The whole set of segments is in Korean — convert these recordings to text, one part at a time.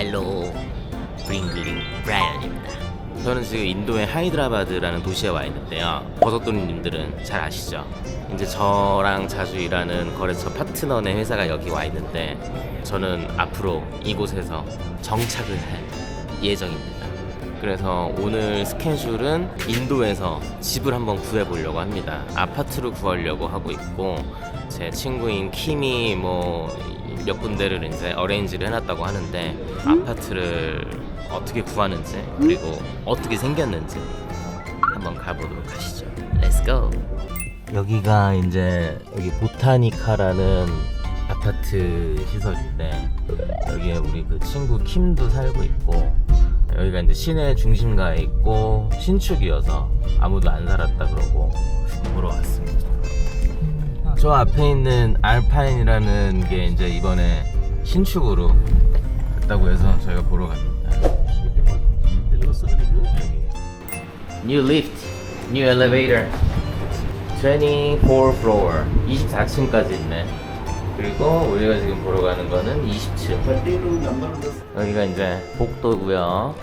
할로 블링블링 브라이언입니다. 저는 지금 인도의 하이드라바드라는 도시에 와 있는데요. 버섯돌이님들은 잘 아시죠? 이제 저랑 자주 일하는 거래처 파트너네 회사가 여기 와 있는데 저는 앞으로 이곳에서 정착을 할 예정입니다. 그래서 오늘 스케줄은 인도에서 집을 한번 구해보려고 합니다. 아파트를 구하려고 하고 있고 제 친구인 킴이 뭐 몇 군데를 이제 어레인지를 해놨다고 하는데 아파트를 어떻게 구하는지 그리고 어떻게 생겼는지 한번 가보도록 하시죠. Let's go. 여기가 이제 여기 보타니카라는 아파트 시설인데 여기에 우리 그 친구 킴도 살고 있고 여기가 이제 시내 중심가에 있고 신축이어서 아무도 안 살았다 그러고 보러 왔습니다. 저 앞에 있는 알파인이라는 게 이제 이번에 신축으로 됐다고 해서 저희가 보러 갑니다. New lift, new elevator. 24 floor. 24층까지 있네. 그리고 우리가 지금 보러 가는 거는 20층. 여기가 이제 복도고요.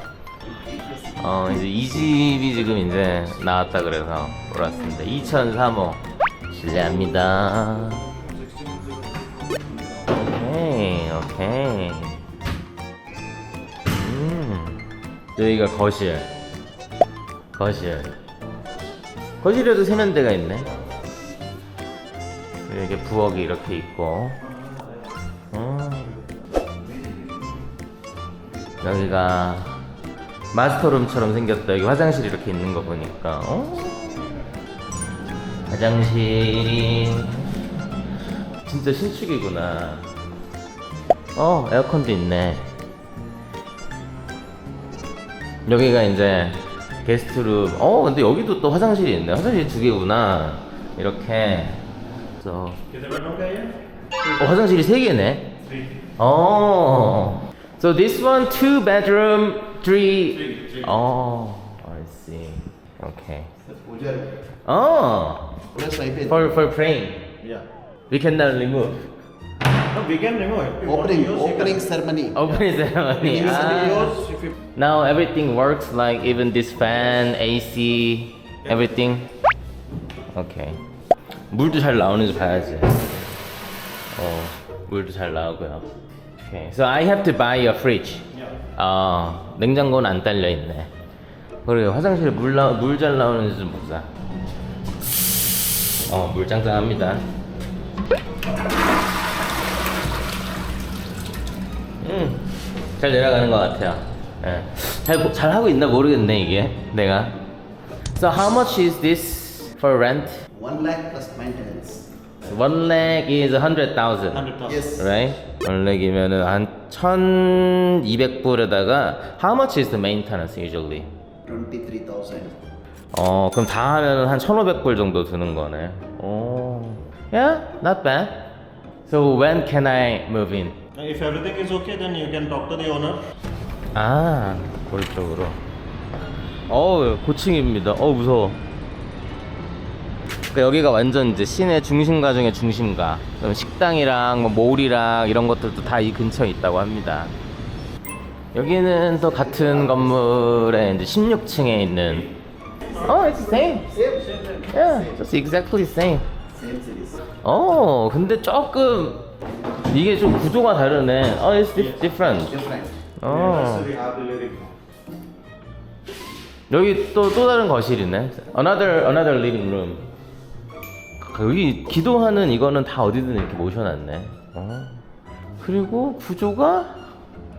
어 이제 이 집이 지금 이제 나왔다 그래서 보러 왔습니다. 2003호 실례합니다. 오케이 오케이. 음 여기가 거실. 거실. 거실에도 세면대가 있네. 이렇게 부엌이 이렇게 있고. 음. 여기가 마스터룸처럼 생겼다. 여기 화장실이 이렇게 있는 거 보니까. 어? 화장실이 진짜 신축이구나. 어, 에어컨도 있네. 여기가 이제 게스트룸. 어, 근데 여기도 또 화장실이 있네. 화장실이 두 개구나. 이렇게. 그래서 어, 화장실이 세 개네. 어. So this one two bedroom, three. Oh, I see. Okay. Oh, Plus I pay. for for praying, Yeah. we cannot remove. No, we can remove it. If you want to Opening, use, you can- opening ceremony. Opening ceremony. Use Ah. Yours, if you Now everything works like even this fan, AC, everything. Okay. 물도 잘 나오는지 봐야지. 어, 물도 잘 나오고요. Okay. So I have to buy a fridge. 아, 냉장고는 안 딸려 있네. 그리고 화장실에 물 나, 물 잘 나오는지 좀 보자. 어, 물 짱짱합니다. 음, 잘 내려가는 것 같아요. 예. 잘, 잘 하고 있나 모르겠네, 이게. 내가. So how much is this for rent? One lakh plus maintenance. One leg is 100,000. 100,000. Yes. Right? One leg이면은 한 1,200불에다가 how much is the maintenance usually? Twenty-three thousand. 어, 그럼 다 하면은 한 1,500불 정도 드는 거네. 오. Yeah, not bad. So when can I move in? If everything is okay, then you can talk to the owner. 아, 거리 쪽으로. 어우, 고층입니다. 어우, 무서워. 그러니까 여기가 완전 이제 시내 중심가 중에 중심가. 그럼 식당이랑 뭐 몰이랑 이런 것들도 다 이 근처에 있다고 합니다. 여기는 또 같은 건물에 이제 16층에 있는. 어, it's the same. Yeah, just exactly same. 어, 근데 조금 이게 좀 구조가 다르네. 어, it's different. Different. 어. 여기 또 또 다른 거실이네. Another another living room. 여기 기도하는 이거는 다 어디든 이렇게 모셔놨네. 어. 그리고 구조가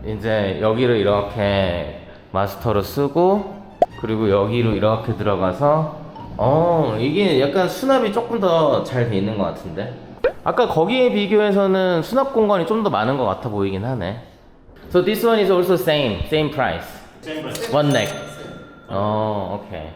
이제 여기를 이렇게 마스터로 쓰고 그리고 여기로 이렇게 들어가서 어 이게 약간 수납이 조금 더 잘 돼 있는 것 같은데. 아까 거기에 비교해서는 수납 공간이 좀 더 많은 것 같아 보이긴 하네. So this one is also same, same price. Same price. One neck. 어, 오케이.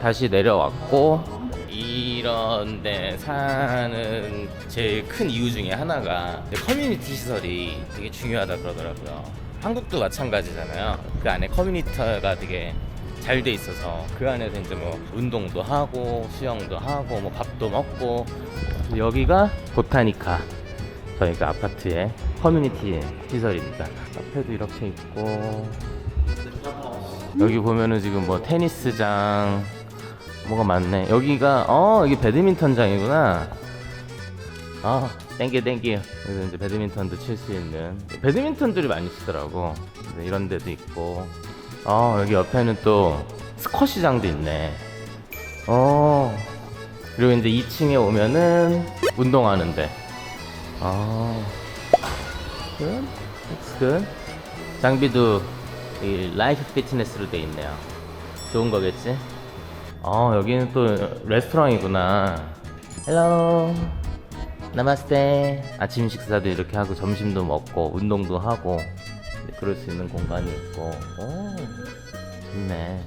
다시 내려왔고 이런 데 사는 제일 큰 이유 중에 하나가 커뮤니티 시설이 되게 중요하다 그러더라고요. 한국도 마찬가지잖아요. 그 안에 커뮤니티가 되게 잘 돼 있어서 그 안에서 이제 뭐 운동도 하고 수영도 하고 뭐 밥도 먹고 여기가 보타니카 저희가 아파트에 커뮤니티 시설입니다. 카페도 이렇게 있고 여기 보면은 지금 뭐 테니스장 뭐가 많네. 여기가 어 여기 배드민턴장이구나. 아 땡큐 땡큐. 여기서 이제 배드민턴도 칠 수 있는 배드민턴들이 많이 치더라고. 네, 이런 데도 있고. 아 여기 옆에는 또 스쿼시장도 있네. 어 그리고 이제 2층에 오면은 운동하는데. That's good. 장비도 이 라이프 피트니스로 돼 있네요. 좋은 거겠지? 어 여기는 또 레스토랑이구나. 헬로. 나마스테. 아침 식사도 이렇게 하고 점심도 먹고 운동도 하고 네, 그럴 수 있는 공간이 있고. 오 좋네.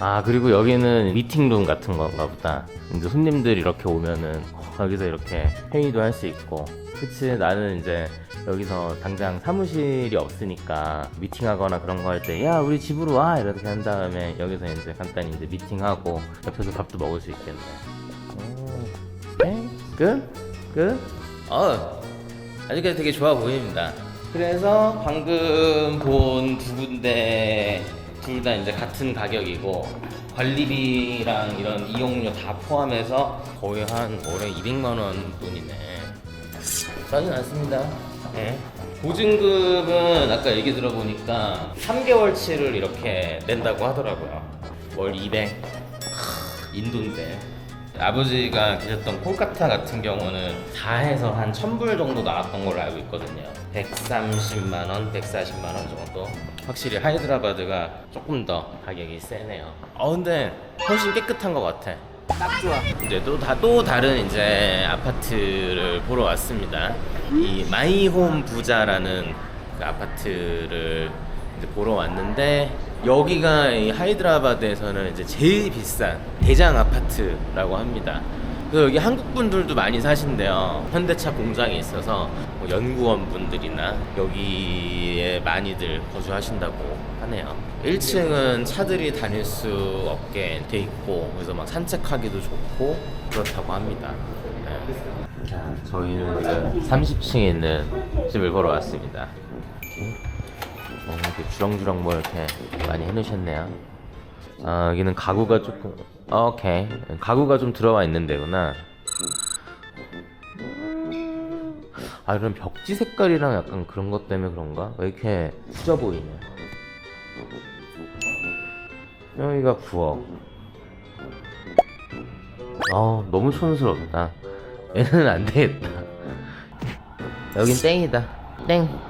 아 그리고 여기는 미팅룸 같은 건가 보다. 이제 손님들 이렇게 오면은 여기서 이렇게 회의도 할 수 있고. 그치 나는 이제 여기서 당장 사무실이 없으니까 미팅하거나 그런 거 할 때 야 우리 집으로 와 이렇게 한 다음에 여기서 이제 간단히 이제 미팅하고 옆에서 밥도 먹을 수 있겠네. 오, 오케이 끝 끝. 어 아직까지 되게 좋아 보입니다. 그래서 방금 본 두 군데 둘 다 이제 같은 가격이고 관리비랑 이런 이용료 다 포함해서 거의 한 올해 200만 원 돈이네. 싸진 않습니다. 네. 보증금은 아까 얘기 들어보니까 3개월치를 이렇게 낸다고 하더라고요. 월 200. 하, 인도인데. 아버지가 계셨던 콜카타 같은 경우는 다 해서 한 1000불 정도 나왔던 걸로 알고 있거든요. 130만 원, 140만 원 정도. 확실히 하이드라바드가 조금 더 가격이 세네요. 어 근데 훨씬 깨끗한 것 같아. 딱 좋아. 이제 또 다 또 다른 이제 아파트를 보러 왔습니다. 이 마이홈 부자라는 그 아파트를 보러 왔는데 여기가 이 하이드라바드에서는 이제 제일 비싼 대장 아파트라고 합니다. 그래서 여기 한국 분들도 많이 사신대요. 현대차 공장이 있어서 뭐 연구원 분들이나 여기에 많이들 거주하신다고 하네요. 1층은 차들이 다닐 수 없게 돼 있고 그래서 막 산책하기도 좋고 그렇다고 합니다. 네. 자, 저희는 지금 30층에 있는 집을 보러 왔습니다. 어, 이렇게 주렁주렁 뭐 이렇게 많이 해놓으셨네요. 아, 여기는 가구가 조금, 아, 오케이. 가구가 좀 들어와 있는 데구나. 아, 이런 벽지 색깔이랑 약간 그런 것 때문에 그런가? 왜 이렇게 후져 보이냐? 여기가 부엌. 아, 너무 촌스럽다. 얘는 안 되겠다. 여긴 땡이다. 땡.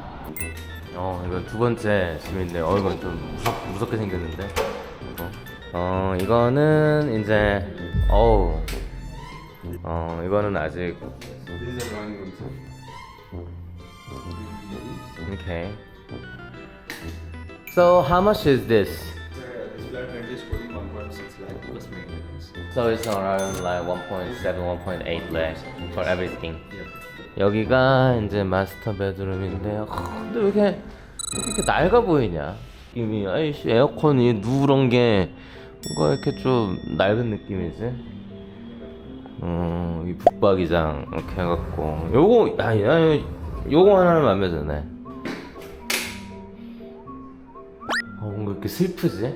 어, 이거 두 번째 집인데, 어, 이건 좀 무섭, 무섭게 생겼는데. 어, 어 이거는 이제, 어우. 어, 이거는 아직. Okay. So, how much is this? This flat rent is going 1.6 lakh plus maintenance. So it's around like 1.7, 1.8 lakh for everything. 여기가 이제 마스터 베드룸인데요. 근데 왜 이렇게 왜 이렇게 낡아 보이냐? 이미 아이씨 에어컨이 누런 게 뭔가 이렇게 좀 낡은 느낌이지? 음, 이 북박이장 이렇게 해갖고 요거 아니 아니 요거 하나는 마음에 드네. 어, 뭔가 이렇게 슬프지?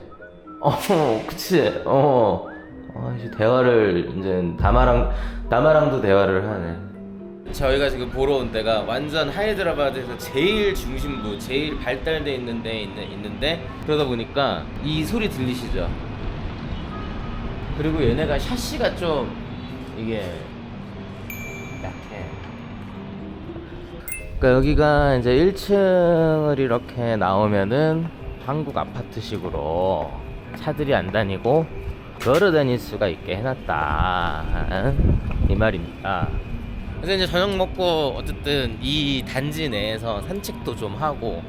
어, 그치? 어. 아, 이제 대화를 이제 다마랑 다마랑도 대화를 하네. 저희가 지금 보러 온 데가 완전 하이드라바드에서 제일 중심부, 제일 발달돼 있는 데 있는, 있는 데 그러다 보니까 이 소리 들리시죠? 그리고 얘네가 샤시가 좀 이게 약해. 그러니까 여기가 이제 1층을 이렇게 나오면은 한국 아파트식으로 차들이 안 다니고 걸어 다닐 수가 있게 해놨다 이 말입니다. 그래서 이제 저녁 먹고 어쨌든 이 단지 내에서 산책도 좀 하고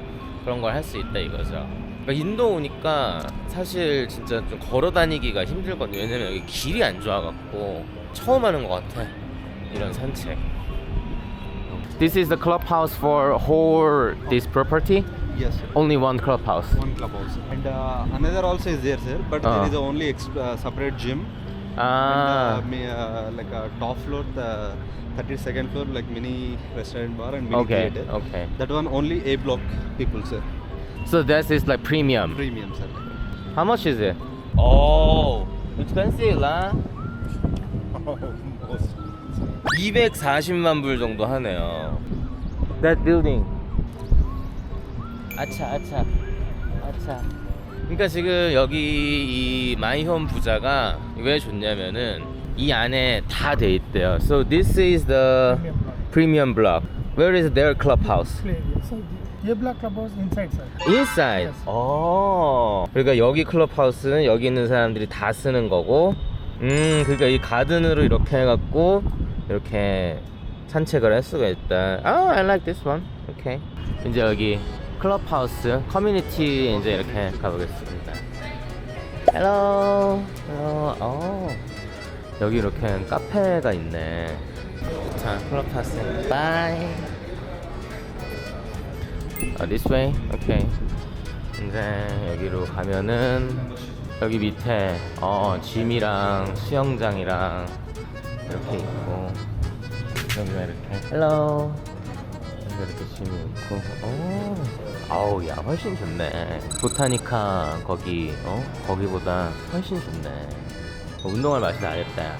그런 걸 할 수 있다 이거죠. 그러니까 인도 오니까 사실 진짜 좀 걸어 다니기가 힘들거든요. 왜냐면 여기 길이 안 좋아갖고 처음 하는 것 같아. 이런 산책. This is the clubhouse for whole this property. Yes, sir. Only one clubhouse. One clubhouse. And uh, another also is there, sir. But Ah. there is only ex- uh, separate gym Ah. And, uh, may, uh, like a top floor, the 32nd floor, like mini restaurant bar and mini Okay, theater. okay. That one only A block people, sir. So that is like premium. Premium, sir. How much is it? Oh, expensive lah. 240만 불 정도 하네요. That building. 아차 아차 아차. 그러니까 지금 여기 이 마이홈 부자가 왜 좋냐면은 이 안에 다 돼 있대요. So this is the premium block. Where is their clubhouse? So A block clubhouse inside, sir. Inside. 어. 그러니까 여기 클럽하우스는 여기 있는 사람들이 다 쓰는 거고, 음, 그러니까 이 가든으로 이렇게 해 갖고 이렇게 산책을 할 수가 있다. 아, I like this one. 오케이. 이제 여기 클럽하우스 커뮤니티 이제 이렇게 가보겠습니다. Hello. Hello. 어. 여기 이렇게 카페가 있네. 좋다. 클럽하우스. Bye. 아, this way? 오케이. 이제 여기로 가면은 여기 밑에 어 짐이랑 수영장이랑 이렇게 있고 여기가 이렇게 헬로 이렇게 짐이 있고 오 아우 야 훨씬 좋네 보타니카 거기 어 거기보다 훨씬 좋네 어, 운동할 맛이 나겠다 야.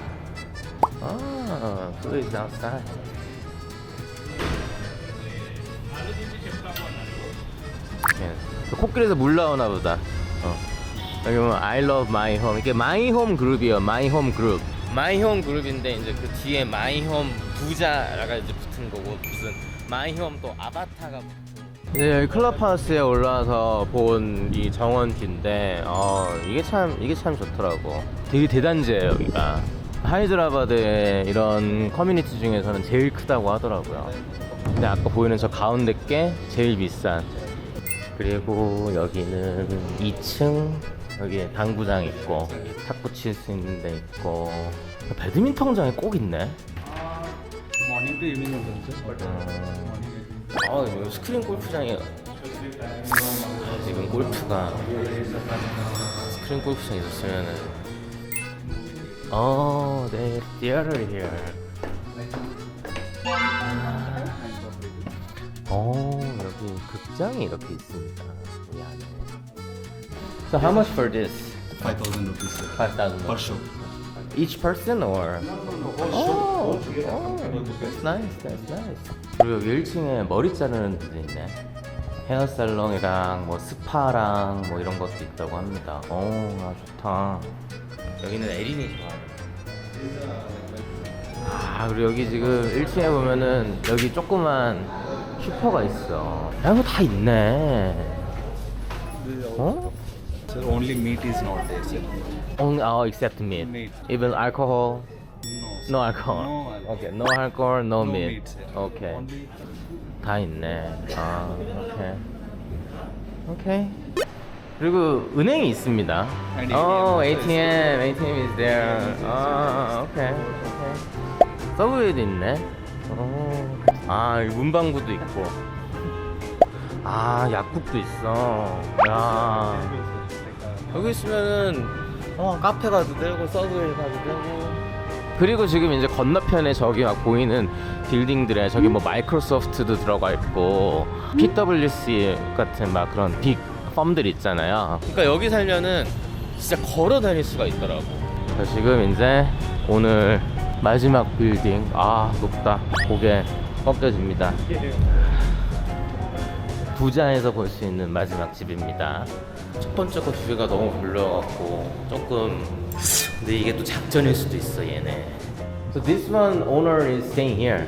아 is outside 예. 코끼리에서 물 나오나 보다. 어. 여기 보면 I love my home. 이게 my home 그룹이에요. my home 그룹. home 그룹인데 이제 그 뒤에 home 부자가 이제 붙은 거고 무슨 home 또 아바타가 네, 여기 클럽하우스에 올라와서 본 이 정원티인데 어, 이게 참 이게 참 좋더라고. 되게 대단지예요, 여기가. 하이드라바드의 이런 커뮤니티 중에서는 제일 크다고 하더라고요. 근데 아까 보이는 저 가운데 게 제일 비싼. 그리고 여기는 2층 여기 당구장 있고 탁구 칠 수 있는 데 있고 배드민턴장이 꼭 있네. Sir. But 음, 아 이거 스크린 골프장이 아, 지금 골프가 스크린 골프장 있었으면은 어, 네, theater here. 어, 여기 극장이 이렇게 있습니다. 이 안에. So how much for this? 5,000 rupees, sir. 5,000 Per show. Each person or? Oh, oh, that's nice, that's nice. 그리고 여기 1층에 머리 자르는 데도 있네. 헤어 살롱이랑 뭐 스파랑 뭐 이런 것도 있다고 합니다. 어, 아 좋다. 여기는 에린이 좋아하는. 아, 그리고 여기 지금 1층에 보면은 여기 조그만 슈퍼가 있어. 야, 이거 다 있네. 어? Sir, only meat is not there, sir. Only, oh, except meat. Meat. Even alcohol. No. No alcohol. No alcohol. Okay, no alcohol, no, No meat. meat, sir. Okay. Only 다 있네. 아, 오케이. 오케이. 그리고 은행이 있습니다. And 어, ATM ATM, ATM is there. 아, 오케이. 오케이. 서브웨이도 있네. 어. 아, 여기 문방구도 있고. 아, 약국도 있어. 야. 여기 있으면은 어, 카페 가도 되고 서브웨이 가도 되고 그리고 지금 이제 건너편에 저기 막 보이는 빌딩들에 저기 뭐 마이크로소프트도 들어가 있고 PwC 같은 막 그런 빅 펌들 있잖아요. 그러니까 여기 살면은 진짜 걸어 다닐 수가 있더라고. 그래서 지금 이제 오늘 마지막 빌딩 아 높다 고개 꺾여집니다. 부자에서 볼 수 있는 마지막 집입니다. 첫 번째 거 두 개가 너무 별로여갖고 조금 근데 이게 또 작전일 수도 있어 얘네. So this one owner is staying here.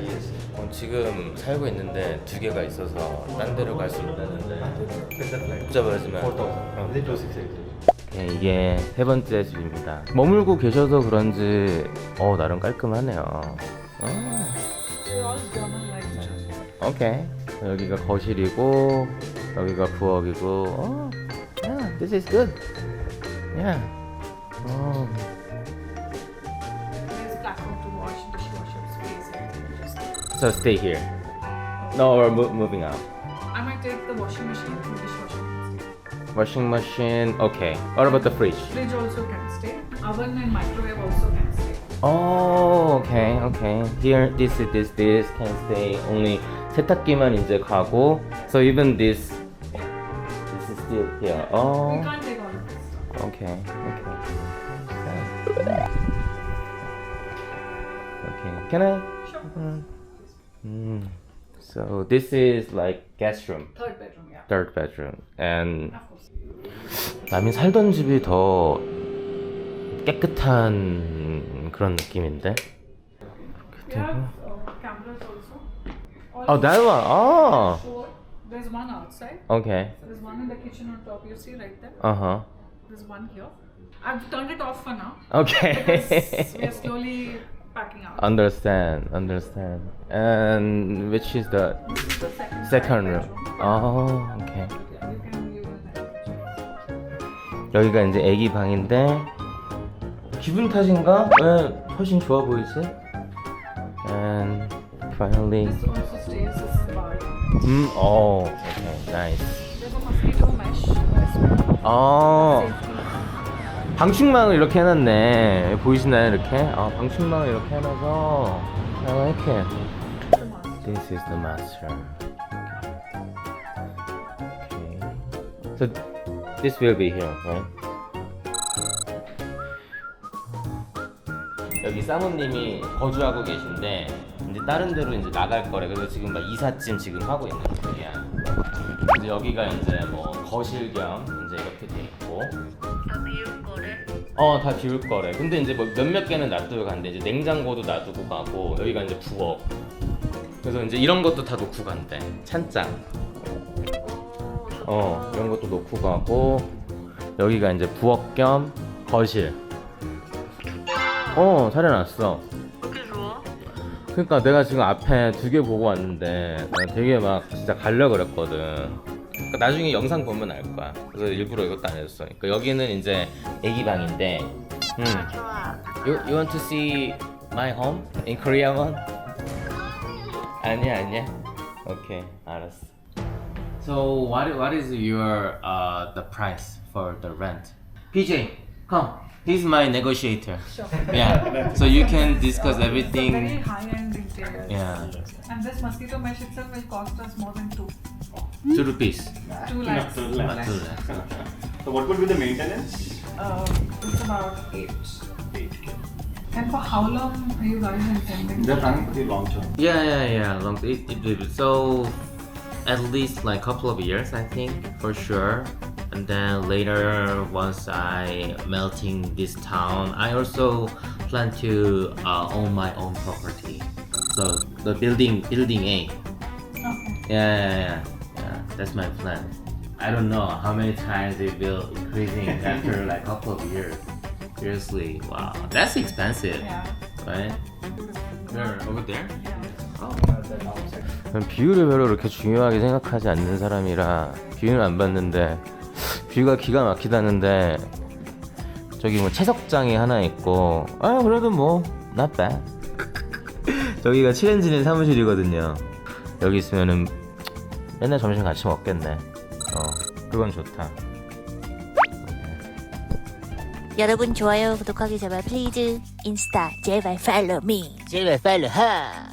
어, 지금 살고 있는데 두 개가 있어서 딴 데로 갈 수 있다는데 붙잡아야지만 네, 이게 세 번째 집입니다. 머물고 계셔서 그런지 어 나름 깔끔하네요. 아. 오케이. 여기가 거실이고 여기가 부엌이고. 어, this is good. Yeah. 어, There's platform to wash dishwasher space and just so stay here. No, we're mo- moving out. I might take the washing machine and dishwasher instead. washing machine. Okay. What about the fridge? Fridge also can stay. Oven and microwave also can stay. Oh, okay, okay. Here, this, this, this can stay only 세탁기만 이제 가고. So even this, this is still here. Oh, all of this stuff. okay, okay. Okay, can I? Sure. Mm. So this is like guest room, Third bedroom, yeah. third bedroom, and Of course. 남이 살던 집이 더 깨끗한 그런 느낌인데. We have uh, cameras also. All Oh, that one. Oh, there's one outside. okay. There's one in the kitchen on top. You see right there. Uh huh. There's one here. I've turned it off for now. Okay. Because we are slowly packing out. understand, understand. And which is the this is the second, second room? Oh, okay. You can view it. 여기가 이제 애기 방인데 기분 탓인가? 왜 훨씬 좋아 보이지? And finally, This also stays. This 음, oh, okay, nice. There's a mosquito mesh. This 어, safety. 방충망을 이렇게 해놨네. 보이시나요, 이렇게? 아, 방충망을 이렇게 해놔서 I like it. This is the master. Okay. So this will be here, right? 여기 사모님이 거주하고 계신데 다른 데로 이제 나갈 거래. 그래서 지금 막 이삿짐 지금 하고 있는 중이야. 이제 여기가 이제 뭐 거실 겸 이제 이렇게 돼 있고. 어, 다 비울 거래. 근데 이제 뭐 몇몇 개는 놔두고 간대. 이제 냉장고도 놔두고 가고 여기가 이제 부엌. 그래서 이제 이런 것도 다 놓고 간대. 찬장. 어, 이런 것도 놓고 가고 여기가 이제 부엌 겸 거실. 어, 차려놨어. 그러니까 내가 지금 앞에 두 개 보고 왔는데 나 되게 막 진짜 갈려 그랬거든. 그러니까 나중에 영상 보면 알 거야. 그래서 일부러 이것도 안 했어. 그러니까 여기는 이제 애기 방인데. 음. You, you want to see my home in Korea one? 아니야 아니야. 오케이 알았어. So what what is your uh the price for the rent? PJ, come. He's my negotiator. Sure. Yeah. So you can discuss It's a very high-end interior. Yeah. And this mosquito mesh itself will cost us more than two. Two rupees. Two lakhs. Two Two lakhs. lakhs. So what would be the maintenance? Uh, it's about eight. Eight. And for how long are you guys intending? They're planning pretty long term. Yeah, yeah, yeah. Long, it, it, it, so at least like a couple of years, I think for sure And then later, once I melting this town, I also plan to uh, own my own property. So the building, building A. Okay. Yeah, yeah, yeah, yeah. That's my plan. I don't know how many times it will increasing after like couple of years. Seriously, wow, that's expensive, Yeah. right? Where over there? Yeah. 난 비율을 별로 그렇게 중요하게 생각하지 않는 사람이라 비율을 안 봤는데 뷰가 기가 막히다는데 저기 뭐 채석장이 하나 있고 아 그래도 뭐 not bad. 저기가 칠엔진의 사무실이거든요. 여기 있으면은 맨날 점심 같이 먹겠네. 어 그건 좋다. 여러분 좋아요 구독하기 제발 플리즈 인스타 제발 팔로우 미 제발 팔로우 하